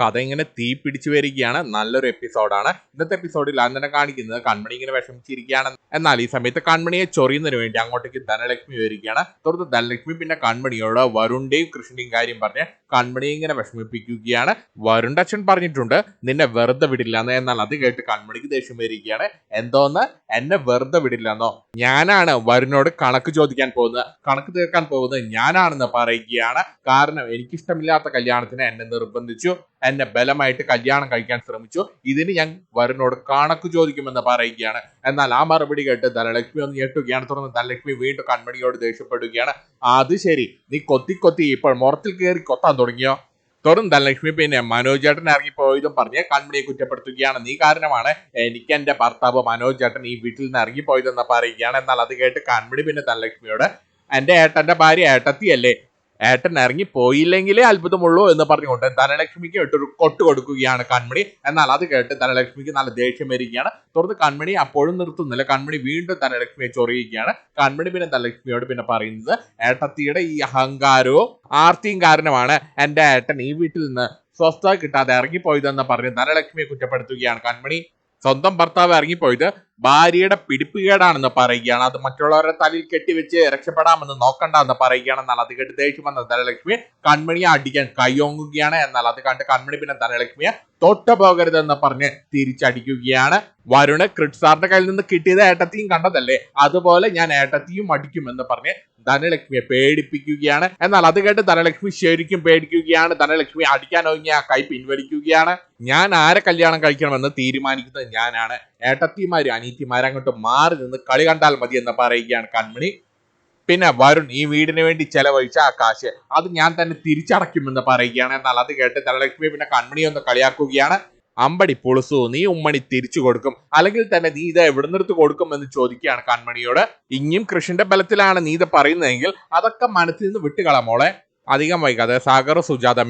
കഥ ഇങ്ങനെ തീ പിടിച്ചു വരികയാണ്. നല്ലൊരു എപ്പിസോഡാണ്. ഇന്നത്തെ എപ്പിസോഡിൽ അന്നനെ കാണിക്കുന്നത് കൺമണി ഇങ്ങനെ വിഷമിച്ചിരിക്കുകയാണ്. എന്നാൽ ഈ സമയത്ത് കൺമണിയെ ചൊറിയുന്നതിന് വേണ്ടി അങ്ങോട്ടേക്ക് ധനലക്ഷ്മി വരികയാണ്. തുടർന്ന് ധനലക്ഷ്മി പിന്നെ കൺമണിയോട് വരുണിന്റെയും കൃഷ്ണന്റെയും കാര്യം പറഞ്ഞ് കൺമണിയെ ഇങ്ങനെ വിഷമിപ്പിക്കുകയാണ്. വരുണിന്റെ അച്ഛൻ പറഞ്ഞിട്ടുണ്ട് നിന്നെ വെറുതെ വിടില്ല എന്ന് എന്നാൽ അത് കേട്ട് കൺമണിക്ക് ദേഷ്യം വരികയാണ്. എന്തോന്ന്? എന്നെ വെറുതെ വിടില്ല എന്നോ ഞാനാണ് വരുണോട് കണക്ക് ചോദിക്കാൻ പോകുന്നത്. കണക്ക് തീർക്കാൻ പോകുന്നത് ഞാനാണെന്ന് പറയുകയാണ്. കാരണം എനിക്കിഷ്ടമില്ലാത്ത കല്യാണത്തിന് എന്നെ നിർബന്ധിച്ചു. എന്നെ ബലമായിട്ട് കല്യാണം കഴിക്കാൻ ശ്രമിച്ചു. ഇതിന് ഞാൻ വരുണോട് കണക്ക് ചോദിക്കുമെന്ന് പറയുകയാണ്. എന്നാൽ ആ മറുപടി കേട്ട് ധനലക്ഷ്മി ഒന്ന് ഞെട്ടുകയാണ്. തുടർന്ന് ധനലക്ഷ്മി വീണ്ടും കൺമണിയോട് ദേഷ്യപ്പെടുകയാണ്. അത് ശരി. നീ കൊത്തി കൊത്തി ഇപ്പോൾ മുറത്തിൽ കയറി കൊത്താൻ തുടങ്ങിയോ? തുടർന്ന് ധനലക്ഷ്മി പിന്നെ മനോജ് ചേട്ടൻ ഇറങ്ങിപ്പോയതും പറഞ്ഞ് കൺമണിയെ കുറ്റപ്പെടുത്തുകയാണ്. നീ കാരണമാണ് എനിക്ക് എന്റെ ഭർത്താവ് മനോജ് ചേട്ടൻ ഈ വീട്ടിൽ നിന്ന് ഇറങ്ങിപ്പോയതെന്ന് പറയുകയാണ്. എന്നാൽ അത് കേട്ട് കൺമണി പിന്നെ ധനലക്ഷ്മിയോട് എന്റെ ഏട്ടന്റെ ഭാര്യ ഏട്ടത്തിയല്ലേ. ഏട്ടൻ ഇറങ്ങി പോയില്ലെങ്കിലേ അത്ഭുതമുള്ളൂ എന്ന് പറഞ്ഞുകൊണ്ട് ധനലക്ഷ്മിക്ക് ഇട്ടൊരു കൊട്ട് കൊടുക്കുകയാണ് കൺമണി. എന്നാൽ അത് കേട്ട് ധനലക്ഷ്മിക്ക് നല്ല ദേഷ്യം വരികയാണ്. തുടർന്ന് കൺമണി അപ്പോഴും നിർത്തുന്നില്ല. കൺമണി വീണ്ടും ധനലക്ഷ്മിയെ ചൊറിയുകയാണ്. കൺമണി പിന്നെ ധനലക്ഷ്മിയോട് പിന്നെ പറയുന്നത് ഏട്ടത്തിയുടെ ഈ അഹങ്കാരവും ആർത്തിയും കാരണമാണ് എന്റെ ഏട്ടൻ ഈ വീട്ടിൽ നിന്ന് സ്വസ്ഥത കിട്ടാതെ ഇറങ്ങിപ്പോയതെന്ന് പറഞ്ഞ് ധനലക്ഷ്മിയെ കുറ്റപ്പെടുത്തുകയാണ് കൺമണി. സ്വന്തം ഭർത്താവ് ഇറങ്ങിപ്പോയത് ഭാര്യയുടെ പിടിപ്പുകേടാണെന്ന് പറയുകയാണ്. അത് മറ്റുള്ളവരുടെ തലയിൽ കെട്ടിവെച്ച് രക്ഷപ്പെടാമെന്ന് നോക്കണ്ട എന്ന് പറയുകയാണ്. എന്നാൽ അത് കേട്ട് ദേഷ്യം വന്ന ധനലക്ഷ്മി കൺമണിയെ അടിക്കാൻ കൈയോങ്ങുകയാണ്. എന്നാൽ അത് കണ്ട് കൺമണി പിന്നെ ധനലക്ഷ്മിയെ തൊട്ടു പോകരുതെന്ന് പറഞ്ഞ് തിരിച്ചടിക്കുകയാണ്. വരുണ് ക്രിഡ്സാറിന്റെ കയ്യിൽ നിന്ന് കിട്ടിയത് ഏട്ടത്തിയും കണ്ടതല്ലേ? അതുപോലെ ഞാൻ ഏട്ടത്തിയും അടിക്കുമെന്ന് പറഞ്ഞ് ധനലക്ഷ്മിയെ പേടിപ്പിക്കുകയാണ്. എന്നാൽ അത് കേട്ട് ധനലക്ഷ്മി ശരിക്കും പേടിക്കുകയാണ്. ധനലക്ഷ്മി അടിക്കാൻ ഒതുങ്ങിയ കൈ പിൻവലിക്കുകയാണ്. ഞാൻ ആരെ കല്യാണം കഴിക്കണമെന്ന് തീരുമാനിക്കുന്നത് ഞാനാണ്. ഏട്ടത്തിമാരും അനീത്തിമാരും അങ്ങോട്ട് മാറി നിന്ന് കളി കണ്ടാൽ മതി എന്ന് പറയുകയാണ് കൺമണി. പിന്നെ വരുൺ ഈ വീടിന് വേണ്ടി ചെലവഴിച്ച ആ കാശ് അത് ഞാൻ തന്നെ തിരിച്ചടയ്ക്കുമെന്ന് പറയുകയാണ്. എന്നാൽ അത് കേട്ട് ധനലക്ഷ്മി പിന്നെ കൺമണി ഒന്ന് കളിയാക്കുകയാണ്. അമ്പടി പൊളിസു നീ ഉമ്മണി തിരിച്ചു കൊടുക്കും. അല്ലെങ്കിൽ തന്നെ നീ ഇത് എവിടെ നിന്നെടുത്ത് കൊടുക്കും? എന്ന് ചോദിക്കുകയാണ് കൺമണിയോട്. ഇനിയും കൃഷിന്റെ ബലത്തിലാണ് നീ ഇത് പറയുന്നതെങ്കിൽ അതൊക്കെ മനസ്സിൽ നിന്ന് വിട്ടുകളാം മോളെ. അധികം വൈകാതെ സാഗർ സുജാത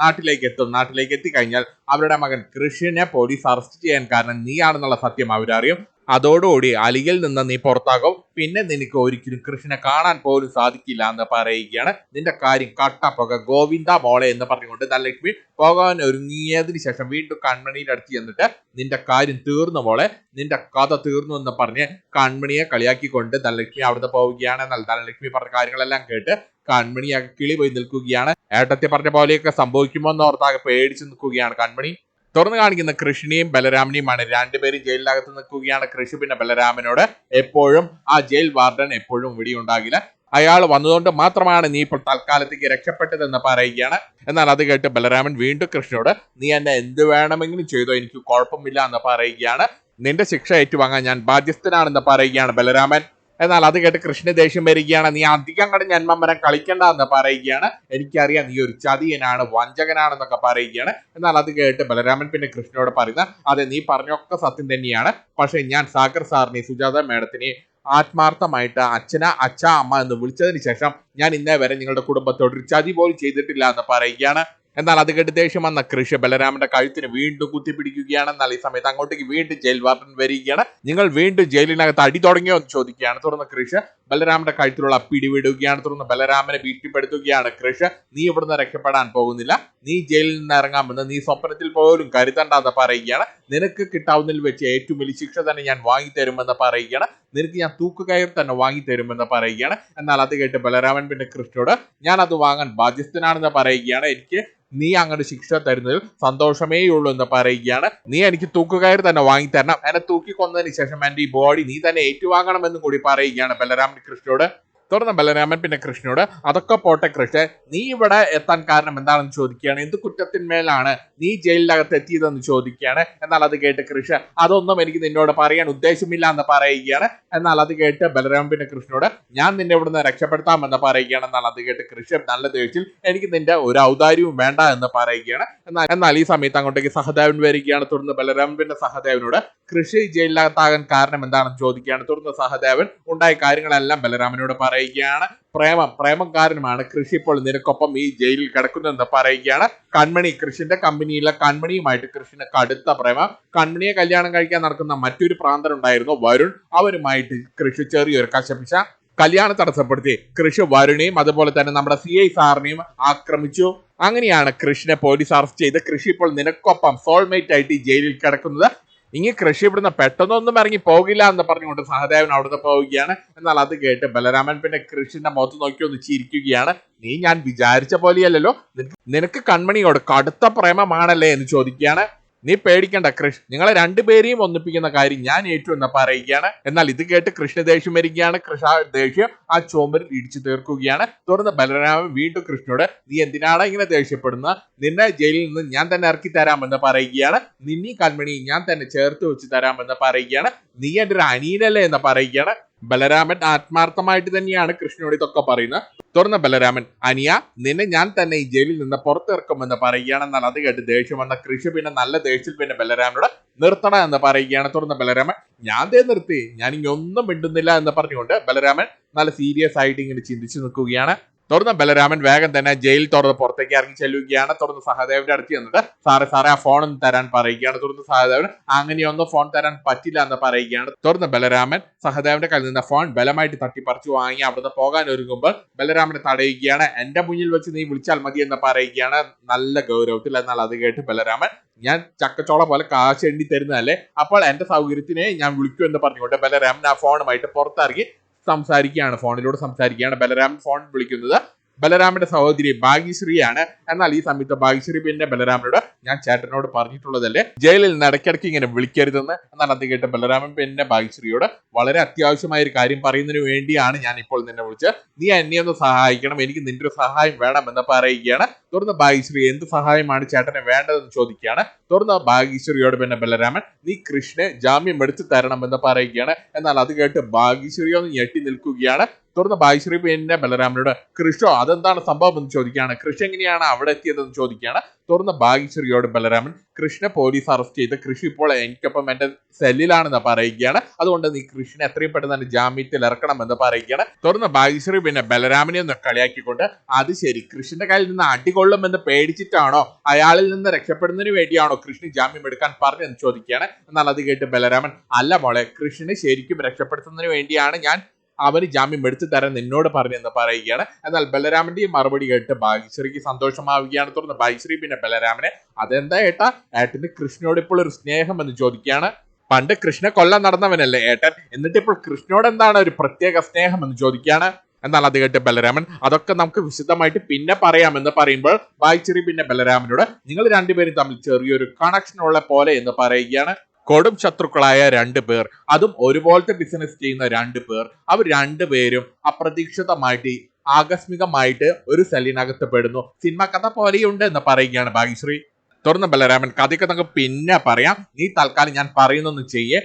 നാട്ടിലേക്ക് എത്തും. നാട്ടിലേക്ക് എത്തിക്കഴിഞ്ഞാൽ അവരുടെ മകൻ കൃഷിനെ പോലീസ് അറസ്റ്റ് ചെയ്യാൻ കാരണം നീയാണെന്നുള്ള സത്യം അവരറിയും. അതോടുകൂടി അലിയിൽ നിന്ന് നീ പുറത്താകും. പിന്നെ നിനക്ക് ഒരിക്കലും കൃഷ്ണനെ കാണാൻ പോലും സാധിക്കില്ല എന്ന് പറയുകയാണ്. നിന്റെ കാര്യം കട്ടപ്പുക ഗോവിന്ദ മോളെ എന്ന് പറഞ്ഞുകൊണ്ട് ധനലക്ഷ്മി പോകാൻ ഒരുങ്ങിയതിന് ശേഷം വീണ്ടും കൺമണിയിൽ അടുത്ത് ചെന്നിട്ട് നിന്റെ കാര്യം തീർന്നു മോളെ. നിന്റെ കഥ തീർന്നു എന്ന് പറഞ്ഞ് കൺമണിയെ കളിയാക്കിക്കൊണ്ട് ധനലക്ഷ്മി അവിടുന്ന് പോവുകയാണ്. എന്നാൽ ധനലക്ഷ്മി പറഞ്ഞ കാര്യങ്ങളെല്ലാം കേട്ട് കൺമണി കിളി പോയി നിൽക്കുകയാണ്. ഏട്ടത്തെ പറഞ്ഞ പോലെയൊക്കെ സംഭവിക്കുമോ എന്ന് ഓർത്താകെ പേടിച്ചു നിൽക്കുകയാണ് കൺമണി. തുറന്നു കാണിക്കുന്ന കൃഷ്ണനെയും ബലരാമനെയുമാണ് രണ്ടുപേരും ജയിലിനകത്ത് നിൽക്കുകയാണ്. കൃഷി പിന്നെ ബലരാമനോട് എപ്പോഴും ആ ജയിൽ വാർഡൻ എപ്പോഴും ഇവിടെ ഉണ്ടാകില്ല അയാൾ വന്നതുകൊണ്ട് മാത്രമാണ് നീ ഇപ്പോൾ തൽക്കാലത്തേക്ക് രക്ഷപ്പെട്ടതെന്ന് പറയുകയാണ്. എന്നാൽ അത് കേട്ട് ബലരാമൻ വീണ്ടും കൃഷ്ണനോട് നീ എന്നെ എന്ത് വേണമെങ്കിലും ചെയ്തോ എനിക്ക് കുഴപ്പമില്ല എന്ന് പറയുകയാണ്. നിന്റെ ശിക്ഷ ഏറ്റുവാങ്ങാൻ ഞാൻ ബാധ്യസ്ഥനാണെന്ന് പറയുകയാണ് ബലരാമൻ. എന്നാൽ അത് കേട്ട് കൃഷ്ണ ദേഷ്യം വരികയാണ്. നീ അധികം കണ്ട് ജന്മം കളിക്കണ്ട എന്ന് പറയുകയാണ്. എനിക്കറിയാം നീ ഒരു ചതിയനാണ് വഞ്ചകനാണെന്നൊക്കെ പറയുകയാണ്. എന്നാൽ അത് കേട്ട് ബലരാമൻ പിന്നെ കൃഷ്ണനോട് പറയുന്ന അതെ നീ പറഞ്ഞൊക്കെ സത്യം തന്നെയാണ്. പക്ഷേ ഞാൻ സാഗർ സാറിനെ സുജാത മേഡത്തിനെ ആത്മാർത്ഥമായിട്ട് അച്ഛന അച്ഛ അമ്മ എന്ന് വിളിച്ചതിന് ശേഷം ഞാൻ ഇന്നേ വരെ നിങ്ങളുടെ കുടുംബത്തോട് ഒരു ചതി പോലും ചെയ്തിട്ടില്ല എന്ന് പറയുകയാണ്. എന്നാൽ അത് കേട്ട് ദേഷ്യം വന്ന കൃഷി ബലരാമന്റെ കഴുത്തിന് വീണ്ടും കുത്തിപ്പിടിക്കുകയാണ് എന്നാൽ ഈ സമയത്ത് അങ്ങോട്ടേക്ക് വീണ്ടും ജയിൽ വാർഡൻ വരികയാണ്. നിങ്ങൾ വീണ്ടും ജയിലിനകത്ത് അടി തുടങ്ങിയോ എന്ന് ചോദിക്കുകയാണ്. തുടർന്ന് കൃഷി ബലരാമന്റെ കഴുത്തിലുള്ള പിടിവിടുകയാണ്. തുടർന്ന് ബലരാമനെ ഭീഷണിപ്പെടുത്തുകയാണ് കൃഷി നീ ഇവിടുന്ന് രക്ഷപ്പെടാൻ പോകുന്നില്ല. നീ ജയിലിൽ നിന്ന് ഇറങ്ങാമെന്ന് നീ സ്വപ്നത്തിൽ പോലും കരുതണ്ടാന്ന് പറയുകയാണ്. നിനക്ക് കിട്ടാവുന്നതിൽ വെച്ച് ഏറ്റവും വലിയ ശിക്ഷ തന്നെ ഞാൻ വാങ്ങിത്തരുമെന്ന് പറയുകയാണ്. നിനക്ക് ഞാൻ തൂക്കുകയർ തന്നെ വാങ്ങിത്തരുമെന്ന് പറയുകയാണ്. എന്നാൽ അത് കേട്ട് ബലരാമൻ പിന്നെ കൃഷ്ണയോട് ഞാൻ അത് വാങ്ങാൻ ബാധ്യസ്ഥനാണെന്ന് പറയുകയാണ്. എനിക്ക് നീ അങ്ങനെ ശിക്ഷ തരുന്നതിൽ സന്തോഷമേ ഉള്ളൂ എന്ന് പറയുകയാണ്. നീ എനിക്ക് തൂക്കുകയർ തന്നെ വാങ്ങിത്തരണം. എന്നെ തൂക്കി കൊന്നതിന് ശേഷം എന്റെ ഈ ബോഡി നീ തന്നെ ഏറ്റുവാങ്ങണമെന്നും കൂടി പറയുകയാണ് ബലരാമൻ കൃഷ്ണനോട് തുടർന്ന് ബലരാമൻ പിന്നെ കൃഷ്ണനോട് അതൊക്കെ പോട്ടെ കൃഷ്ണൻ നീ ഇവിടെ എത്താൻ കാരണം എന്താണെന്ന് ചോദിക്കുകയാണ്. എന്ത് കുറ്റത്തിന്മേലാണ് നീ ജയിലിനകത്ത് എത്തിയതെന്ന് ചോദിക്കുകയാണ്. എന്നാൽ അത് കേട്ട് കൃഷ്ണൻ അതൊന്നും എനിക്ക് നിന്നോട് പറയാൻ ഉദ്ദേശമില്ല എന്ന് പറയുകയാണ്. എന്നാൽ അത് കേട്ട് ബലരാമൻ പിന്നെ കൃഷ്ണനോട് ഞാൻ നിന്നെ ഇവിടുന്ന് രക്ഷപ്പെടുത്താമെന്ന് പറയുകയാണ്. എന്നാൽ അത് കേട്ട് കൃഷ്ണൻ നല്ല ദേഷ്യത്തിൽ എനിക്ക് നിന്റെ ഒരു ഔദാര്യവും വേണ്ട എന്ന് പറയുകയാണ്. എന്നാൽ എന്നാൽ ഈ സമയത്ത് അങ്ങോട്ടേക്ക് സഹദേവൻ വരികയാണ്. തുടർന്ന് ബലരാമൻ പിന്നെ സഹദേവനോട് കൃഷി ജയിലിനകത്താകാൻ കാരണം എന്താണെന്ന് ചോദിക്കുകയാണ്. തുടർന്ന് സഹദേവൻ ഉണ്ടായ കാര്യങ്ങളെല്ലാം ബലരാമനോട് പറയുകയാണ്. പ്രേമം പ്രേമം കാരണമാണ് കൃഷി ഇപ്പോൾ നിനക്കൊപ്പം ഈ ജയിലിൽ കിടക്കുന്നതെന്ന് പറയുകയാണ്. കൺമണി കൃഷിന്റെ കമ്പനിയിലെ കൺമണിയുമായിട്ട് കൃഷിന് കടുത്ത പ്രേമം. കൺമണിയെ കല്യാണം കഴിക്കാൻ നടക്കുന്ന മറ്റൊരു പ്രാന്തൻ ഉണ്ടായിരുന്നു വരുൺ. അവരുമായിട്ട് കൃഷി ചെറിയൊരു കശപിശ കല്യാണം തടസ്സപ്പെടുത്തി. കൃഷി വരുണേയും അതുപോലെ തന്നെ നമ്മുടെ സി ഐ സാറിനെയും ആക്രമിച്ചു. അങ്ങനെയാണ് കൃഷിനെ പോലീസ് അറസ്റ്റ് ചെയ്ത് കൃഷി ഇപ്പോൾ നിനക്കൊപ്പം സോൾമേറ്റ് ആയിട്ട് ജയിലിൽ കിടക്കുന്നത്. ഇനി കൃഷി ഇവിടുന്ന് പെട്ടെന്നൊന്നും ഇറങ്ങി പോകില്ല എന്ന് പറഞ്ഞുകൊണ്ട് സഹദേവൻ അവിടുന്ന് പോവുകയാണ്. എന്നാൽ അത് കേട്ട് ബലരാമൻ പിന്നെ കൃഷിന്റെ മുഖത്ത് നോക്കി ഒന്ന് ചിരിക്കുകയാണ്. നീ ഞാൻ വിചാരിച്ച പോലെയല്ലല്ലോ. നിനക്ക് കൺമണിയോട് കടുത്ത പ്രേമമാണല്ലേ എന്ന് ചോദിക്കുകയാണ്. നീ പേടിക്കണ്ട കൃഷ്. നിങ്ങളെ രണ്ടുപേരെയും ഒന്നിപ്പിക്കുന്ന കാര്യം ഞാൻ ഏറ്റു എന്ന് പറയുകയാണ്. എന്നാൽ ഇത് കേട്ട് കൃഷ്ണ ദേഷ്യം വരികയാണ്. കൃഷ ദേഷ്യം ആ ചോമ്പരിൽ ഇടിച്ചു തീർക്കുകയാണ്. തുടർന്ന് ബലരാമൻ വീണ്ടും കൃഷ്ണനോട് നീ എന്തിനാണ് ഇങ്ങനെ ദേഷ്യപ്പെടുന്നത്? നിന്നെ ജയിലിൽ നിന്ന് ഞാൻ തന്നെ ഇറക്കി തരാമെന്ന് പറയുകയാണ്. നിന്നീ കൺമണി ഞാൻ തന്നെ ചേർത്ത് വെച്ച് തരാമെന്ന് പറയുകയാണ്. നീ എന്റെ ഒരു അനിയനല്ലേ എന്ന് പറയുകയാണ്. ബലരാമൻ ആത്മാർത്ഥമായിട്ട് തന്നെയാണ് കൃഷ്ണനോട് ഇതൊക്കെ പറയുന്നത്. തുറന്ന ബലരാമൻ അനിയ നിന്നെ ഞാൻ തന്നെ ഈ ജയിലിൽ നിന്ന് പുറത്തിറക്കുമെന്ന് പറയുകയാണെന്നാൽ അത് കേട്ട് ദേഷ്യം വന്ന കൃഷി പിന്നെ നല്ല ദേഷ്യത്തിൽ പിന്നെ ബലരാമനോട് നിർത്തണ എന്ന് പറയുകയാണ്. തുറന്ന ബലരാമൻ ഞാൻ തേ നിർത്തി. ഞാൻ ഇനി ഒന്നും മിണ്ടുന്നില്ല എന്ന് പറഞ്ഞുകൊണ്ട് ബലരാമൻ നല്ല സീരിയസ് ആയിട്ട് ഇങ്ങനെ ചിന്തിച്ചു നിൽക്കുകയാണ്. തുറന്ന ബലരാമൻ വേഗം തന്നെ ജയിൽ തുറന്ന് പുറത്തേക്ക് ഇറങ്ങി ചെല്ലുകയാണ്. തുടർന്ന് സഹദേവന്റെ അടുത്ത് ചെന്നിട്ട് സാറേ സാറേ ആ ഫോൺ ഒന്ന് തരാൻ പറയുകയാണ്. തുടർന്ന് സഹദേവൻ അങ്ങനെയൊന്നും ഫോൺ തരാൻ പറ്റില്ല എന്ന് പറയുകയാണ്. തുടർന്ന് ബലരാമൻ സഹദേവന്റെ കയ്യിൽ നിന്ന് ഫോൺ ബലമായിട്ട് തട്ടിപ്പറിച്ചു വാങ്ങി അവിടുന്ന് പോകാൻ ഒരുങ്ങുമ്പോൾ ബലരാമനെ തടയുകയാണ്. എന്റെ മുന്നിൽ വെച്ച് നീ വിളിച്ചാൽ മതി എന്ന് പറയുകയാണ്. നല്ല ഗൗരവത്തിൽ എന്നാൽ അത് കേട്ട് ബലരാമൻ ഞാൻ ചക്കച്ചോള പോലെ കാശ് എണ്ണി തരുന്നതല്ലേ? അപ്പോൾ എന്റെ സൗകര്യത്തിനെ ഞാൻ വിളിക്കൂ എന്ന് പറഞ്ഞുകൊണ്ട് ബലരാമൻ ആ ഫോണുമായിട്ട് പുറത്തിറങ്ങി സംസാരിക്കുകയാണ് ഫോണിലൂടെ സംസാരിക്കുകയാണ്. ബലരാമൻ ഫോൺ വിളിക്കുന്നത് ബലരാമന്റെ സഹോദരി ഭാഗ്യശ്രീയാണ്. എന്നാൽ ഈ സമയത്ത് ഭാഗ്യശ്രീ പിന്നെ ബലരാമനോട് ഞാൻ ചേട്ടനോട് പറഞ്ഞിട്ടുള്ളതല്ലേ? ജയിലിൽ നിന്ന് ഇടയ്ക്കിടയ്ക്ക് ഇങ്ങനെ വിളിക്കരുതെന്ന്. എന്നാൽ അത് കേട്ട് ബലരാമൻ പിന്നെ ഭാഗ്യശ്രീയോട് വളരെ അത്യാവശ്യമായ ഒരു കാര്യം പറയുന്നതിന് വേണ്ടിയാണ് ഞാൻ ഇപ്പോൾ നിന്നെ വിളിച്ച് നീ എന്നെ ഒന്ന് സഹായിക്കണം. എനിക്ക് നിന്റെ ഒരു സഹായം എന്ന് പറയുകയാണ്. തുടർന്ന് ഭാഗ്യശ്രീ എന്ത് സഹായമാണ് ചേട്ടന് വേണ്ടതെന്ന് ചോദിക്കുകയാണ്. തുടർന്ന് ഭാഗ്യശ്രീയോട് പിന്നെ ബലരാമൻ നീ കൃഷ്ണനെ ജാമ്യം എടുത്തു എന്ന് പറയുകയാണ്. എന്നാൽ അത് കേട്ട് ഭാഗ്യശ്രീ ഒന്ന് ഞെട്ടി നിൽക്കുകയാണ്. തുറന്ന് ഭാഗ്യശ്രീ പിന്നെ ബലരാമനോട് കൃഷോ അതെന്താണ് സംഭവം? എന്ന് ചോദിക്കുകയാണ്. കൃഷി എങ്ങനെയാണ് അവിടെ എത്തിയതെന്ന് ചോദിക്കുകയാണ്. തുടർന്ന് ഭാഗ്യശ്രീയോട് ബലരാമൻ കൃഷ്ണ പോലീസ് അറസ്റ്റ് ചെയ്ത് കൃഷി ഇപ്പോൾ എനിക്കൊപ്പം എന്റെ സെല്ലിലാണെന്ന് പറയുകയാണ്. അതുകൊണ്ട് നീ കൃഷ്ണനെ എത്രയും പെട്ടെന്ന് തന്നെ ജാമ്യത്തിൽ ഇറക്കണമെന്ന് പറയുകയാണ്. തുടർന്ന് ഭാഗ്യശ്രീ പിന്നെ ബലരാമനെ ഒന്ന് കളിയാക്കിക്കൊണ്ട് അത് ശരി കൃഷ്ണന്റെ കയ്യിൽ നിന്ന് അടികൊള്ളുമെന്ന് പേടിച്ചിട്ടാണോ? അയാളിൽ നിന്ന് രക്ഷപ്പെടുന്നതിന് വേണ്ടിയാണോ കൃഷ്ണൻ ജാമ്യം എടുക്കാൻ പറഞ്ഞെന്ന് ചോദിക്കുകയാണ്. എന്നാൽ അത് കേട്ട് ബലരാമൻ അല്ല മോളെ കൃഷ്ണനെ ശരിക്കും രക്ഷപ്പെടുത്തുന്നതിന് വേണ്ടിയാണ് ഞാൻ അവന് ജാമ്യം എടുത്തു തരാൻ നിന്നോട് പറഞ്ഞെന്ന് പറയുകയാണ്. എന്നാൽ ബലരാമന്റെ മറുപടി കേട്ട് ഭാഗ്യശ്രീക്ക് സന്തോഷമാവുകയാണ്. തുടർന്ന് ഭാഗ്യശ്രീ പിന്നെ ബലരാമനെ അതെന്താ ഏട്ടാ? ഏട്ടന് കൃഷ്ണനോട് ഇപ്പോൾ ഒരു സ്നേഹം എന്ന് ചോദിക്കുകയാണ്. പണ്ട് കൃഷ്ണ കൊല്ലം നടന്നവനല്ലേ ഏട്ടൻ? എന്നിട്ട് ഇപ്പോൾ കൃഷ്ണനോട് എന്താണ് ഒരു പ്രത്യേക സ്നേഹം എന്ന് ചോദിക്കുകയാണ്. എന്നാൽ അത് കേട്ട് ബലരാമൻ അതൊക്കെ നമുക്ക് വിശദമായിട്ട് പിന്നെ പറയാമെന്ന് പറയുമ്പോൾ വായിച്ചെറി പിന്നെ ബലരാമനോട് നിങ്ങൾ രണ്ടുപേരും തമ്മിൽ ചെറിയൊരു കണക്ഷൻ ഉള്ള പോലെ എന്ന് പറയുകയാണ്. കൊടും ശത്രുക്കളായ രണ്ട് പേർ അതും ഒരുപോലത്തെ ബിസിനസ് ചെയ്യുന്ന രണ്ട് പേർ അവർ രണ്ടുപേരും അപ്രതീക്ഷിതമായിട്ട് ആകസ്മികമായിട്ട് ഒരു സെല്ലിനകത്ത് പെടുന്നു. സിനിമ കഥ പോലെയുണ്ട് എന്ന് പറയുകയാണ് ഭാഗ്യശ്രീ. തുറന്ന ബലരാമൻ കഥയൊക്കെ നമുക്ക് പിന്നെ പറയാം. നീ തൽക്കാലം ഞാൻ പറയുന്നൊന്നും ചെയ്യേ.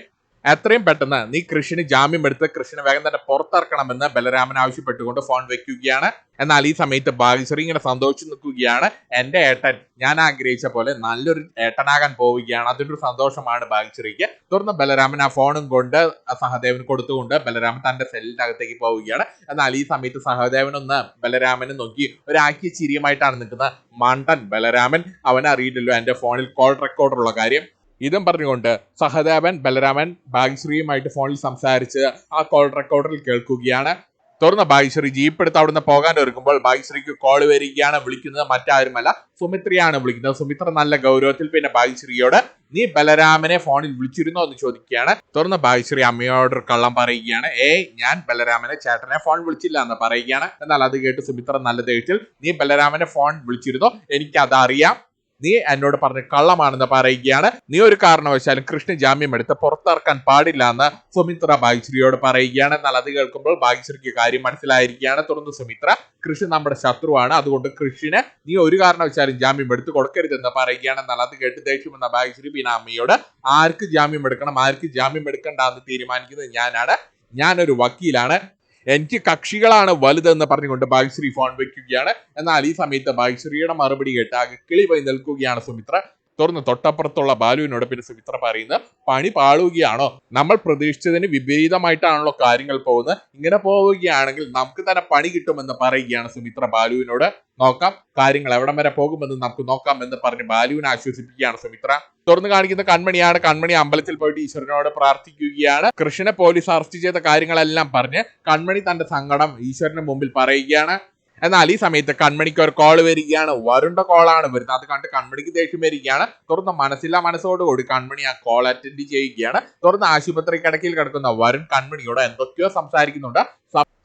എത്രയും പെട്ടെന്ന് നീ കൃഷിന് ജാമ്യം എടുത്ത് കൃഷിനെ വേഗം തന്നെ പുറത്തിറക്കണമെന്ന് ബലരാമൻ ആവശ്യപ്പെട്ടുകൊണ്ട് ഫോൺ വെക്കുകയാണ്. എന്നാൽ ഈ സമയത്ത് ഭാഗ്യശ്രീ ഇങ്ങനെ സന്തോഷിച്ചു നിൽക്കുകയാണ് എന്റെ ഏട്ടൻ. ഞാൻ ആഗ്രഹിച്ച പോലെ നല്ലൊരു ഏട്ടനാകാൻ പോവുകയാണ്. അതിന്റെ സന്തോഷമാണ് ഭാഗ്യശ്രീക്ക് തുടർന്ന് ബലരാമൻ ആ ഫോണും കൊണ്ട് സഹദേവന് കൊടുത്തുകൊണ്ട് ബലരാമൻ തന്റെ സെല്ലിന്റെ അകത്തേക്ക് പോവുകയാണ്. എന്നാൽ ഈ സമയത്ത് സഹദേവൻ ഒന്ന് ബലരാമനെ നോക്കി ഒരാക്കിയ ചിരിയുമായിട്ടാണ് നിൽക്കുന്നത് മണ്ടൻ ബലരാമൻ. അവൻ അറിയില്ലല്ലോ എന്റെ ഫോണിൽ കോൾ റെക്കോർഡർ ഉള്ള കാര്യം. ഇതും പറഞ്ഞുകൊണ്ട് സഹദേവൻ ബലരാമൻ ഭാഗ്യശ്രീയുമായിട്ട് ഫോണിൽ സംസാരിച്ച് ആ കോൾ റെക്കോർഡറിൽ കേൾക്കുകയാണ്. തുറന്ന ഭാഗ്യശ്രീ ജീപ്പ് എടുത്ത് അവിടുന്ന് പോകാൻ ഒരുക്കുമ്പോൾ ഭാഗ്യശ്രീക്ക് കോൾ വരികയാണ് വിളിക്കുന്നത് മറ്റാരുമല്ല സുമിത്രയാണ് വിളിക്കുന്നത്. സുമിത്ര നല്ല ഗൗരവത്തിൽ പിന്നെ ഭാഗ്യശ്രീയോട് നീ ബലരാമനെ ഫോണിൽ വിളിച്ചിരുന്നോ? എന്ന് ചോദിക്കുകയാണ്. തുറന്ന ഭാഗ്യശ്രീ അമ്മയോട് കള്ളം പറയുകയാണ്. ഏയ് ഞാൻ ബലരാമനെ ചേട്ടനെ ഫോൺ വിളിച്ചില്ല എന്ന് പറയുകയാണ്. എന്നാൽ അത് കേട്ട് സുമിത്ര നല്ല ദേഷ്യത്തിൽ നീ ബലരാമനെ ഫോൺ വിളിച്ചിരുന്നോ? എനിക്ക് അതറിയാം നീ എന്നോട് പറഞ്ഞ കള്ളമാണെന്ന് പറയുകയാണ്. നീ ഒരു കാരണവശാലും കൃഷ്ണ ജാമ്യം എടുത്ത് പുറത്തിറക്കാൻ പാടില്ല എന്ന് സുമിത്ര ഭാഗ്യശ്രീയോട് പറയുകയാണ്. എന്നാൽ അത് കേൾക്കുമ്പോൾ ഭാഗ്യശ്രീക്ക് കാര്യം മനസ്സിലായിരിക്കുകയാണ്. തുടർന്ന് സുമിത്ര കൃഷ്ണൻ നമ്മുടെ ശത്രുവാണ്. അതുകൊണ്ട് കൃഷിന് നീ ഒരു കാരണവശാലും ജാമ്യം എടുത്ത് കൊടുക്കരുതെന്ന് പറയുകയാണ്. എന്നാൽ അത് കേട്ട് ദേഷ്യം വന്ന ഭാഗ്യശ്രീ പിന്നെ ആർക്ക് ജാമ്യം എടുക്കണം ആർക്ക് ജാമ്യം എടുക്കണ്ട എന്ന് തീരുമാനിക്കുന്നത് ഞാനാണ്. ഞാനൊരു വക്കീലാണ്. എനിക്ക് കക്ഷികളാണ് വലുതെന്ന് പറഞ്ഞുകൊണ്ട് ഭാഗ്യശ്രീ ഫോൺ വെക്കുകയാണ് എന്നാൽ ഈ സമയത്ത് ഭാഗ്യശ്രീയുടെ മറുപടി കേട്ട് ആകെ കിളി പോയി നിൽക്കുകയാണ് സുമിത്ര. തുറന്ന് തൊട്ടപ്പുറത്തുള്ള ബാലുവിനോട് പിന്നെ സുമിത്ര പറയുന്നത് പണി പാളുകയാണോ? നമ്മൾ പ്രതീക്ഷിച്ചതിന് വിപരീതമായിട്ടാണല്ലോ കാര്യങ്ങൾ പോകുന്നത്. ഇങ്ങനെ പോവുകയാണെങ്കിൽ നമുക്ക് തന്നെ പണി കിട്ടുമെന്ന് പറയുകയാണ് സുമിത്ര ബാലുവിനോട്. നോക്കാം കാര്യങ്ങൾ എവിടം വരെ പോകുമെന്ന് നമുക്ക് നോക്കാം എന്ന് പറഞ്ഞ് ബാലുവിനെ ആശ്വസിപ്പിക്കുകയാണ് സുമിത്ര. തുറന്നു കാണിക്കുന്ന കൺമണിയാണ്. കൺമണി അമ്പലത്തിൽ പോയിട്ട് ഈശ്വരനോട് പ്രാർത്ഥിക്കുകയാണ്. കൃഷ്ണനെ പോലീസ് അറസ്റ്റ് ചെയ്ത കാര്യങ്ങളെല്ലാം പറഞ്ഞ് കൺമണി തന്റെ സങ്കടം ഈശ്വരന് മുമ്പിൽ പറയുകയാണ്. എന്നാൽ ഈ സമയത്ത് കൺമണിക്ക് ഒരു കോൾ വരികയാണ്. വരുണ്ട കോളാണ് വരുന്നത്. അത് കണ്ട് കൺമണിക്ക് ദേഷ്യം വരികയാണ്. തുറന്ന് മനസ്സില്ലാ മനസ്സോടുകൂടി കൺമണി ആ കോൾ അറ്റൻഡ് ചെയ്യുകയാണ്. തുറന്ന് ആശുപത്രി കിടക്കയിൽ കിടക്കുന്ന വരുൺ കൺമണിയോട് എന്തൊക്കെയോ സംസാരിക്കുന്നുണ്ട്.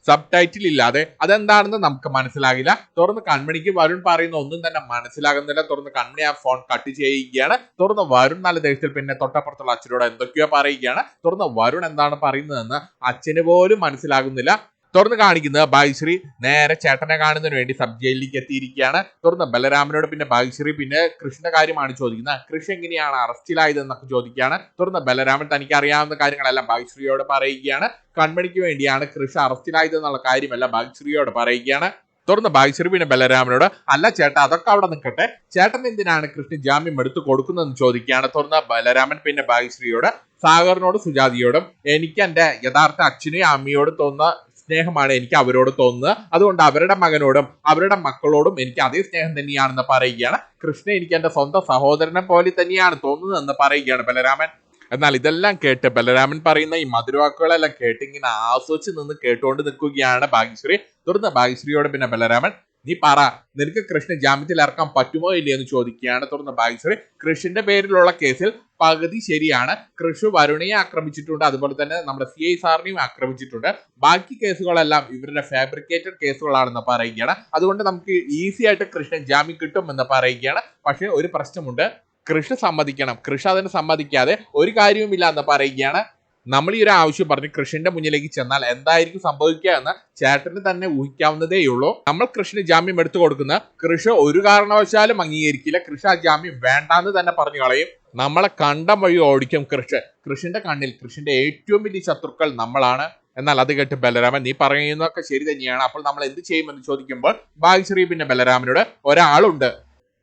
സബ് ടൈറ്റിൽ ഇല്ലാതെ അതെന്താണെന്ന് നമുക്ക് മനസ്സിലാകില്ല. തുറന്ന് കൺമണിക്ക് വരുൺ പറയുന്ന ഒന്നും തന്നെ മനസ്സിലാകുന്നില്ല. തുറന്ന് കൺമണി ആ ഫോൺ കട്ട് ചെയ്യുകയാണ്. തുറന്ന് വരുൺ നല്ല ദേഷ്യത്തിൽ പിന്നെ തൊട്ടപ്പുറത്തുള്ള അച്ഛനോട് എന്തൊക്കെയോ പറയുകയാണ്. തുറന്ന് വരുൺ എന്താണ് പറയുന്നതെന്ന് അച്ഛന് പോലും മനസ്സിലാകുന്നില്ല. തുറന്ന് കാണിക്കുന്നത് ഭാഗ്യശ്രീ നേരെ ചേട്ടനെ കാണുന്നതിന് വേണ്ടി സബ് ജയിലിലേക്ക് എത്തിയിരിക്കുകയാണ്. തുറന്ന് ബലരാമനോട് പിന്നെ ഭാഗ്യശ്രീ പിന്നെ കൃഷ്ണന്റെ കാര്യമാണ് ചോദിക്കുന്നത്. കൃഷി എങ്ങനെയാണ് അറസ്റ്റിലായതെന്നൊക്കെ ചോദിക്കുകയാണ്. തുറന്ന് ബലരാമൻ തനിക്ക് അറിയാവുന്ന കാര്യങ്ങളെല്ലാം ഭാഗ്യശ്രീയോട് പറയുകയാണ്. കൺമണിക്ക് വേണ്ടിയാണ് കൃഷി അറസ്റ്റിലായതെന്നുള്ള കാര്യമല്ല ഭാഗ്യശ്രീയോട് പറയുകയാണ്. തുറന്ന് ഭാഗ്യശ്രീ പിന്നെ ബലരാമനോട് അല്ല ചേട്ടാ അതൊക്കെ അവിടെ നിൽക്കട്ടെ. ചേട്ടൻ എന്തിനാണ് കൃഷ്ണ ജാമ്യം എടുത്ത് കൊടുക്കുന്നതെന്ന് ചോദിക്കുകയാണ്. തുറന്ന ബലരാമൻ പിന്നെ ഭാഗ്യശ്രീയോട് സാഗറിനോടും സുജാതിയോടും എനിക്ക് എന്റെ യഥാർത്ഥ അച്ഛനെയും അമ്മയോടും തോന്നുന്ന സ്നേഹമാണ് എനിക്ക് അവരോട് തോന്നുന്നത്. അതുകൊണ്ട് അവരുടെ മകനോടും അവരുടെ മക്കളോടും എനിക്ക് അതേ സ്നേഹം തന്നെയാണെന്ന് പറയുകയാണ്. കൃഷ്ണ എനിക്ക് എന്റെ സ്വന്തം സഹോദരനെ പോലെ തന്നെയാണ് തോന്നുന്നതെന്ന് പറയുകയാണ് ബലരാമൻ. എന്നാൽ ഇതെല്ലാം കേട്ട് ബലരാമൻ പറയുന്ന ഈ മധുരവാക്കുകളെല്ലാം കേട്ട് ഇങ്ങനെ ആസ്വദിച്ച് നിന്ന് കേട്ടുകൊണ്ട് നിൽക്കുകയാണ് ഭാഗ്യശ്രീ. തുടർന്ന് ഭാഗ്യശ്രീയോട് പിന്നെ ബലരാമൻ നീ പറ നിനക്ക് കൃഷ്ണ ജാമ്യത്തിൽ ഇറക്കാൻ പറ്റുമോ ഇല്ലേ എന്ന് ചോദിക്കുകയാണ്. തുടർന്ന് ബാഗ്സറി കൃഷിന്റെ പേരിലുള്ള കേസിൽ പകുതി ശരിയാണ്. കൃഷു വരുണിയെ ആക്രമിച്ചിട്ടുണ്ട് അതുപോലെ തന്നെ നമ്മുടെ സി ഐ സാറിനെയും ആക്രമിച്ചിട്ടുണ്ട്. ബാക്കി കേസുകളെല്ലാം ഇവരുടെ ഫാബ്രിക്കേറ്റഡ് കേസുകളാണെന്ന് പറയുകയാണ്. അതുകൊണ്ട് നമുക്ക് ഈസി ആയിട്ട് കൃഷ്ണൻ ജാമ്യം കിട്ടുമെന്ന് പറയുകയാണ്. പക്ഷേ ഒരു പ്രശ്നമുണ്ട്. കൃഷി സമ്മതിക്കണം. കൃഷി അതിന് സമ്മതിക്കാതെ ഒരു കാര്യവുമില്ല എന്ന് പറയുകയാണ്. നമ്മൾ ഈ ഒരു ആവശ്യം പറഞ്ഞ് കൃഷ്ണന്റെ മുന്നിലേക്ക് ചെന്നാൽ എന്തായിരിക്കും സംഭവിക്കുക എന്ന് ചേട്ടന് തന്നെ ഊഹിക്കാവുന്നതേയുള്ളൂ നമ്മൾ കൃഷ്ണന് ജാമ്യം എടുത്തു കൊടുക്കുന്ന കൃഷ ഒരു കാരണവശാലും അംഗീകരിക്കില്ല. കൃഷ ആ ജാമ്യം വേണ്ടാന്ന് തന്നെ പറഞ്ഞു കളയും. നമ്മളെ കണ്ടം വഴി ഓടിക്കും കൃഷ് കൃഷിന്റെ കണ്ണിൽ കൃഷിന്റെ ഏറ്റവും വലിയ ശത്രുക്കൾ നമ്മളാണ്. എന്നാൽ അത് കേട്ട് ബലരാമൻ നീ പറയുന്നതൊക്കെ ശരി തന്നെയാണ്. അപ്പോൾ നമ്മൾ എന്ത് ചെയ്യുമെന്ന് ചോദിക്കുമ്പോൾ ഭാഗ്യശ്രീ പിന്നെ ബലരാമനോട് ഒരാളുണ്ട്.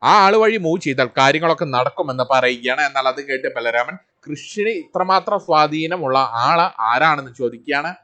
ആ ആൾ വഴി മൂവ് ചെയ്താൽ കാര്യങ്ങളൊക്കെ നടക്കുമെന്ന് പറയുകയാണ്. എന്നാൽ അത് കേട്ട് ബലരാമൻ കൃഷിന് ഇത്രമാത്രം സ്വാധീനമുള്ള ആൾ ആരാണെന്ന് ചോദിക്കുകയാണ്.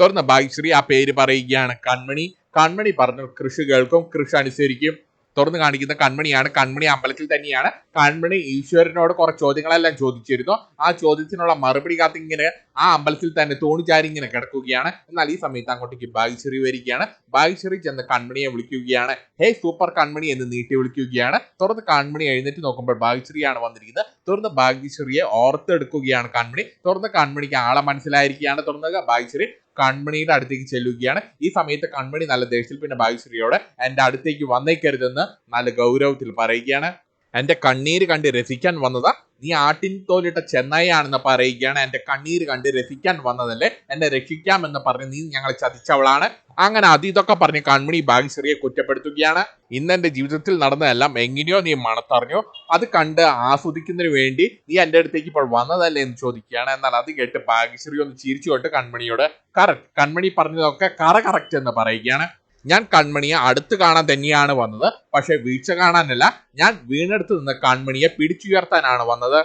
തുറന്ന് ഭാഗ്യശ്രീ ആ പേര് പറയുകയാണ് കൺമണി. കൺമണി പറഞ്ഞു കൃഷി കേൾക്കും കൃഷി അനുസരിക്കും. തുറന്നു കാണിക്കുന്ന കൺമണിയാണ്. കൺമണി അമ്പലത്തിൽ തന്നെയാണ്. കൺമണി ഈശ്വരനോട് കുറെ ചോദ്യങ്ങളെല്ലാം ചോദിച്ചിരുന്നു. ആ ചോദ്യത്തിനുള്ള മറുപടി കാത്തിങ്ങനെ ആ അമ്പലത്തിൽ തന്നെ തോണിച്ചാരി ഇങ്ങനെ കിടക്കുകയാണ്. എന്നാൽ ഈ സമയത്ത് അങ്ങോട്ടേക്ക് ഭാഗ്യശ്രീ വരികയാണ്. ഭാഗ്യശ്രീ ചെന്ന് കൺമണിയെ വിളിക്കുകയാണ്. ഹേ സൂപ്പർ കൺമണി എന്ന് നീട്ടി വിളിക്കുകയാണ്. തുറന്ന് കൺമണി എഴുന്നേറ്റ് നോക്കുമ്പോൾ ഭാഗ്യശ്രീയാണ് വന്നിരിക്കുന്നത്. തുറന്ന് ഭാഗ്യശ്രീയെ ഓർത്തെടുക്കുകയാണ് കൺമണി. തുറന്ന് കൺമണിക്ക് ആളെ മനസ്സിലായിരിക്കുകയാണ് തുറന്ന് ഭാഗ്യശ്രീ കൺമണിയുടെ അടുത്തേക്ക് ചെല്ലുകയാണ്. ഈ സമയത്ത് കൺമണി നല്ല ദേഷ്യത്തിൽ പിന്നെ ഭാഗ്യശ്രീയോട് എന്റെ അടുത്തേക്ക് വന്നേക്കരുതെന്ന് നല്ല ഗൗരവത്തിൽ പറയുകയാണ്. എന്റെ കണ്ണീര് കണ്ട് രസിക്കാൻ വന്നതാ. നീ ആട്ടിൻ തോലിട്ട ചെന്നൈയാണെന്ന് പറയുകയാണ്. എന്റെ കണ്ണീർ കണ്ട് രസിക്കാൻ വന്നതല്ലേ? എന്നെ രക്ഷിക്കാമെന്ന് പറഞ്ഞ് നീ ഞങ്ങളെ ചതിച്ചവളാണ്. അങ്ങനെ അത് ഇതൊക്കെ പറഞ്ഞ് കൺമണി ഭാഗ്യശ്രീയെ കുറ്റപ്പെടുത്തുകയാണ്. ഇന്ന് എന്റെ ജീവിതത്തിൽ നടന്നതെല്ലാം എങ്ങനെയോ നീ മണത്തറിഞ്ഞു. അത് കണ്ട് ആസ്വദിക്കുന്നതിന് വേണ്ടി നീ എന്റെ അടുത്തേക്ക് ഇപ്പോൾ വന്നതല്ലേ എന്ന് ചോദിക്കുകയാണ്. എന്നാൽ അത് കേട്ട് ഭാഗ്യശ്രീ ഒന്ന് ചിരിച്ചുകൊണ്ട് കൺമണിയോട് കറക്റ്റ്. കൺമണി പറഞ്ഞതൊക്കെ കറ കറക്റ്റ് എന്ന് പറയുകയാണ്. ഞാൻ കൺമണിയെ അടുത്ത് കാണാൻ തന്നെയാണ് വന്നത്. പക്ഷെ വീഴ്ച കാണാനല്ല ഞാൻ വീണെടുത്ത് നിന്ന് കൺമണിയെ പിടിച്ചുയർത്താനാണ് വന്നത്.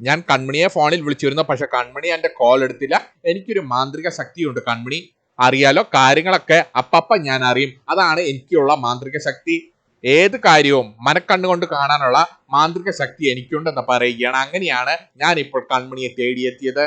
ഞാൻ കൺമണിയെ ഫോണിൽ വിളിച്ചിരുന്നു പക്ഷെ കൺമണി എന്റെ കോൾ എടുത്തില്ല. എനിക്കൊരു മാന്ത്രിക ശക്തിയുണ്ട് കൺമണി. അറിയാലോ കാര്യങ്ങളൊക്കെ അപ്പപ്പ ഞാൻ അറിയും. അതാണ് എനിക്കുള്ള മാന്ത്രിക ശക്തി. ഏത് കാര്യവും മനക്കണ്ണുകൊണ്ട് കാണാനുള്ള മാന്ത്രിക ശക്തി എനിക്കുണ്ടെന്ന് പറയുകയാണ്. അങ്ങനെയാണ് ഞാൻ ഇപ്പോൾ കൺമണിയെ തേടിയെത്തിയത്.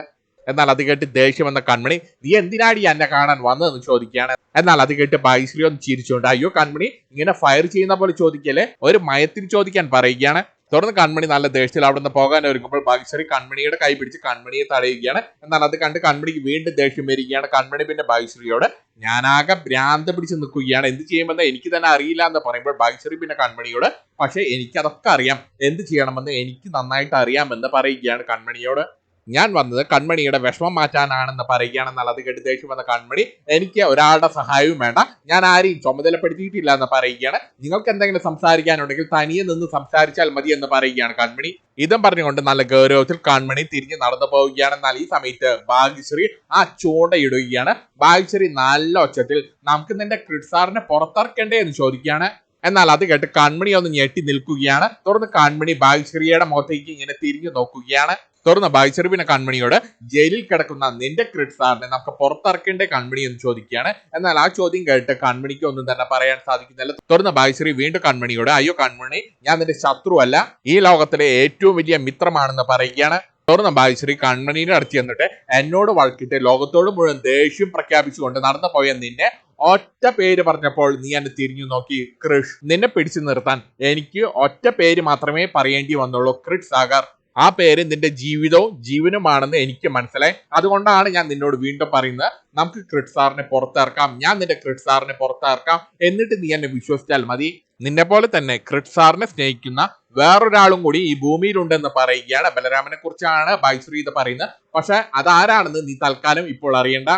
എന്നാൽ അത് കേട്ട് ദേഷ്യം വന്ന കൺമണി നീ എന്തിനാടി എന്നെ കാണാൻ വന്നതെന്ന് ചോദിക്കുകയാണ്? എന്നാൽ അത് കേട്ട് ബൈശ്രീ ഒന്ന് ചിരിച്ചുകൊണ്ട് അയ്യോ കൺമണി ഇങ്ങനെ ഫയർ ചെയ്യുന്ന പോലെ ചോദിക്കല്ലേ? ഒരു മയത്തിൽ ചോദിക്കാൻ പറയുകയാണ്. തുടർന്ന് കൺമണി നല്ല ദേഷ്യത്തിൽ അവിടെ നിന്ന് പോകാൻ ഒരുങ്ങുമ്പോൾ ഭാഗ്യശ്രീ കൺമണിയുടെ കൈ പിടിച്ച് കൺമണിയെ തടയുകയാണ്. എന്നാൽ അത് കണ്ട് കൺമണിക്ക് വീണ്ടും ദേഷ്യം വരികയാണ്. കൺമണി പിന്നെ ഭാഗ്യശ്രീയോട് ഞാനാകെ ഭ്രാന്ത് പിടിച്ച് നിൽക്കുകയാണ്. എന്ത് ചെയ്യുമെന്ന് എനിക്ക് തന്നെ അറിയില്ല എന്ന് പറയുമ്പോൾ ഭാഗ്യശ്രീ പിന്നെ കൺമണിയോട് പക്ഷേ എനിക്കതൊക്കെ അറിയാം. എന്ത് ചെയ്യണമെന്ന് എനിക്ക് നന്നായിട്ട് അറിയാമെന്ന് പറയുകയാണ് കൺമണിയോട്. ഞാൻ വന്നത് കൺമണിയുടെ വിഷമം മാറ്റാനാണെന്ന് പറയുകയാണെന്നുള്ളത് കേട്ട് ദേഷ്യം വന്ന കൺമണി എനിക്ക് ഒരാളുടെ സഹായവും വേണ്ട. ഞാൻ ആരെയും ചുമതലപ്പെടുത്തിയിട്ടില്ല എന്ന് പറയുകയാണ്. നിങ്ങൾക്ക് എന്തെങ്കിലും സംസാരിക്കാനുണ്ടെങ്കിൽ തനിയെ നിന്ന് സംസാരിച്ചാൽ മതി എന്ന് പറയുകയാണ് കൺമണി. ഇതും പറഞ്ഞുകൊണ്ട് നല്ല ഗൗരവത്തിൽ കൺമണി തിരിഞ്ഞ് നടന്നു പോവുകയാണ് എന്നാൽ ഈ സമയത്ത് ഭാഗ്യശ്രീ ആ ചൂണ്ടയിടുകയാണ്. ഭാഗ്യശ്രീ നല്ല ഒച്ചത്തിൽ നമുക്ക് നിന്റെ ക്രിഡ്സാറിനെ പുറത്തിറക്കണ്ടേ? എന്ന് ചോദിക്കുകയാണ്. എന്നാൽ അത് കേട്ട് കൺമണി ഒന്ന് ഞെട്ടി നിൽക്കുകയാണ്. തുടർന്ന് കൺമണി ഭാഗ്യശ്രീയുടെ മുഖത്തേക്ക് ഇങ്ങനെ തിരിഞ്ഞു നോക്കുകയാണ്. തുറന്ന പിന്നെ കൺമണിയോട് ജയിലിൽ കിടക്കുന്ന നിന്റെ ക്രിഡ് സാറിനെ നമുക്ക് പുറത്തിറക്കേണ്ട കൺമണി എന്ന് ചോദിക്കുകയാണ്. എന്നാൽ ആ ചോദ്യം കേട്ട് കൺമണിക്ക് ഒന്നും തന്നെ പറയാൻ സാധിക്കുന്നില്ല. തുറന്ന ഭാഗ്യശ്രീ വീണ്ടും കൺമണിയോട് അയ്യോ കൺമണി ഞാൻ നിന്റെ ശത്രുവല്ല. ഈ ലോകത്തിലെ ഏറ്റവും വലിയ മിത്രമാണെന്ന് പറയുകയാണ്. തുറന്ന ഭാഗ്യശ്രീ കൺമണിയുടെ അടുത്ത് ചെന്നിട്ട് എന്നോട് വഴക്കിട്ട് ലോകത്തോട് മുഴുവൻ ദേഷ്യം പ്രഖ്യാപിച്ചുകൊണ്ട് നടന്നു പോയ നിന്നെ ഒറ്റ പേര് പറഞ്ഞപ്പോൾ നീ എന്നെ തിരിഞ്ഞു നോക്കി ക്രിഷ്. നിന്നെ പിടിച്ചു നിർത്താൻ എനിക്ക് ഒറ്റ പേര് മാത്രമേ പറയേണ്ടി വന്നുള്ളൂ ക്രിഡ് സാഗർ. ആ പേര് നിന്റെ ജീവിതവും ജീവനുമാണെന്ന് എനിക്ക് മനസ്സിലായി. അതുകൊണ്ടാണ് ഞാൻ നിന്നോട് വീണ്ടും പറയുന്നത്. നമുക്ക് ക്രിഡ് സാറിനെ പുറത്തിറക്കാം. ഞാൻ നിന്റെ ക്രിഡ് സാറിനെ പുറത്തിറക്കാം. എന്നിട്ട് നീ എന്നെ വിശ്വസിച്ചാൽ മതി. നിന്നെ പോലെ തന്നെ ക്രിഡ് സാറിനെ സ്നേഹിക്കുന്ന വേറൊരാളും കൂടി ഈ ഭൂമിയിലുണ്ടെന്ന് പറയുകയാണ് ബലരാമനെ കുറിച്ചാണ് ബൈശ്രീ ഇത് പറയുന്നത്. പക്ഷെ അതാരാണെന്ന് നീ തൽക്കാലം ഇപ്പോൾ അറിയണ്ട.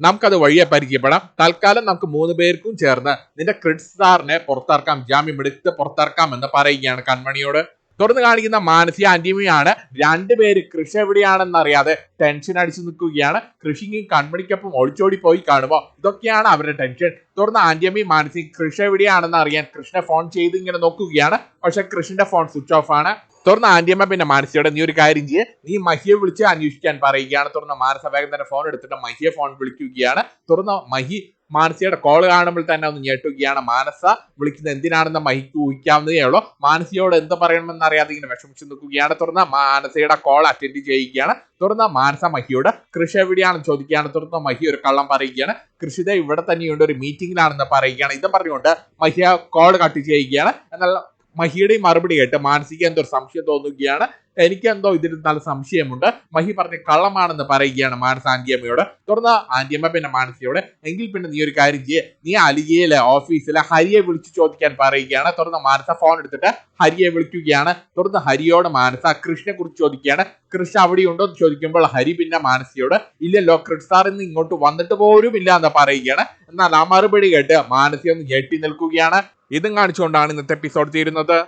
നമുക്കത് വഴിയെ പരിചയപ്പെടാം. തൽക്കാലം നമുക്ക് മൂന്ന് പേർക്കും ചേർന്ന് നിന്റെ ക്രിഡ് സാറിനെ പുറത്തിറക്കാം ജാമ്യം എടുത്ത് പുറത്തിറക്കാം എന്ന് പറയുകയാണ് കൺമണിയോട്. തുറന്നു കാണിക്കുന്ന മാനസിക ആന്റിമയാണ് രണ്ടുപേര് കൃഷി എവിടെയാണെന്ന് അറിയാതെ ടെൻഷൻ അടിച്ചു നിൽക്കുകയാണ്. കൃഷിക്കും കൺമണിക്കൊപ്പം ഒളിച്ചോടി പോയി കാണുമ്പോൾ ഇതൊക്കെയാണ് അവരുടെ ടെൻഷൻ തുടർന്ന് ആന്റിയമ്മി മാനസി കൃഷി എവിടെയാണെന്ന് അറിയാൻ കൃഷ്ണ ഫോൺ ചെയ്ത് ഇങ്ങനെ നോക്കുകയാണ്. പക്ഷെ കൃഷ്ണന്റെ ഫോൺ സ്വിച്ച് ഓഫ് ആണ്. തുറന്ന ആന്റിയമ്മ പിന്നെ മാനസിയോടെ നീ ഒരു കാര്യം ചെയ്യേ. നീ മഹിയെ വിളിച്ച് അന്വേഷിക്കാൻ പറയുകയാണ്. തുറന്ന മാനസ വേഗം തന്നെ ഫോൺ എടുത്തിട്ട് മഹിയെ ഫോൺ വിളിക്കുകയാണ്. തുറന്ന മഹി മാനസിയുടെ കോൾ കാണുമ്പോൾ തന്നെ ഒന്ന് ഞെട്ടുകയാണ്. മാനസ വിളിക്കുന്നത് എന്തിനാണെന്ന് മഹിക്ക് ഊഹിക്കാവുന്നതേ ഉള്ളൂ. മാനസിയോട് എന്ത് പറയണമെന്ന് അറിയാതെ ഇങ്ങനെ വിഷമിച്ചു നിൽക്കുകയാണ്. തുടർന്ന് മാനസയുടെ കോൾ അറ്റൻഡ് ചെയ്യുകയാണ്. തുടർന്ന് മാനസ മഹിയോട് കൃഷി എവിടെയാണ് ചോദിക്കുകയാണ്. തുറന്ന മഹി ഒരു കള്ളം പറയുകയാണ്. കൃഷിത ഇവിടെ തന്നെയുണ്ട്. ഒരു മീറ്റിംഗിലാണെന്ന് പറയുകയാണ്. ഇതും പറഞ്ഞുകൊണ്ട് മഹിയ കോൾ കട്ട് ചെയ്യുകയാണ്. എന്നാൽ മഹിയുടെ മറുപടി കേട്ട് മാനസിക എന്തോ സംശയം തോന്നുകയാണ്. എനിക്ക് എന്തോ ഇതിൽ നല്ല സംശയമുണ്ട്. മഹി പറഞ്ഞ കള്ളമാണെന്ന് പറയുകയാണ് മാനസ ആന്റിയമ്മയോട്. തുടർന്ന് ആന്റിയമ്മ പിന്നെ മാനസിയോട് എങ്കിൽ പിന്നെ നീ ഒരു കാര്യം ചെയ്യേ. നീ അലിയയിലെ ഓഫീസിലെ ഹരിയെ വിളിച്ചു ചോദിക്കാൻ പറയുകയാണ്. തുടർന്ന് മാനസ ഫോൺ എടുത്തിട്ട് ഹരിയെ വിളിക്കുകയാണ്. തുടർന്ന് ഹരിയോട് മാനസ കൃഷ്ണനെ കുറിച്ച് ചോദിക്കുകയാണ്. കൃഷ്ണ അവിടെയുണ്ടോ എന്ന് ചോദിക്കുമ്പോൾ ഹരി പിന്നെ മാനസിയോട് ഇല്ലല്ലോ കൃഷ് സാർ ഇന്ന് ഇങ്ങോട്ട് വന്നിട്ട് പോലും ഇല്ല എന്ന് പറയുകയാണ്. എന്നാൽ ആ മറുപടി കേട്ട് മാനസി ഒന്ന് ഞെട്ടി നിൽക്കുകയാണ്. ഇതും കാണിച്ചുകൊണ്ടാണ് ഇന്നത്തെ എപ്പിസോഡ് തീരുന്നത്.